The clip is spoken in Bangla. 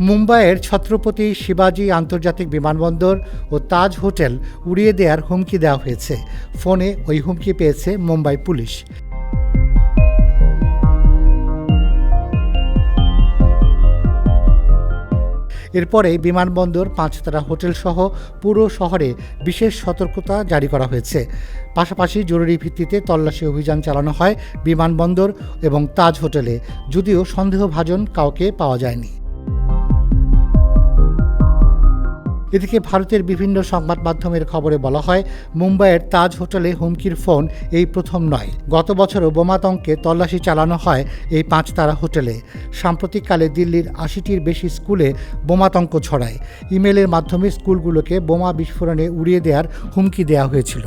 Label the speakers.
Speaker 1: মুম্বাইয়ের ছত্রপতি শিবাজি আন্তর্জাতিক বিমানবন্দর ও তাজ হোটেল উড়িয়ে দেওয়ার হুমকি দেওয়া হয়েছে। ফোনে ওই হুমকি পেয়েছে মুম্বাই পুলিশ। এরপরে বিমানবন্দর পাঁচতারা হোটেল সহ পুরো শহরে বিশেষ সতর্কতা জারি করা হয়েছে। পাশাপাশি জরুরি ভিত্তিতে তল্লাশি অভিযান চালানো হয় বিমানবন্দর এবং তাজ হোটেলে, যদিও সন্দেহভাজন কাউকে পাওয়া যায়নি। এদিকে ভারতের বিভিন্ন সংবাদ মাধ্যমের খবরে বলা হয়, মুম্বাইয়ের তাজ হোটেলে হুমকির ফোন এই প্রথম নয়। গত বছরও বোমাতঙ্কে তল্লাশি চালানো হয় এই পাঁচ তারা হোটেলে। সাম্প্রতিককালে দিল্লির আশিটির বেশি স্কুলে বোমাতঙ্ক ছড়ায়। ইমেলের মাধ্যমে স্কুলগুলোকে বোমা বিস্ফোরণে উড়িয়ে দেওয়ার হুমকি দেওয়া হয়েছিল।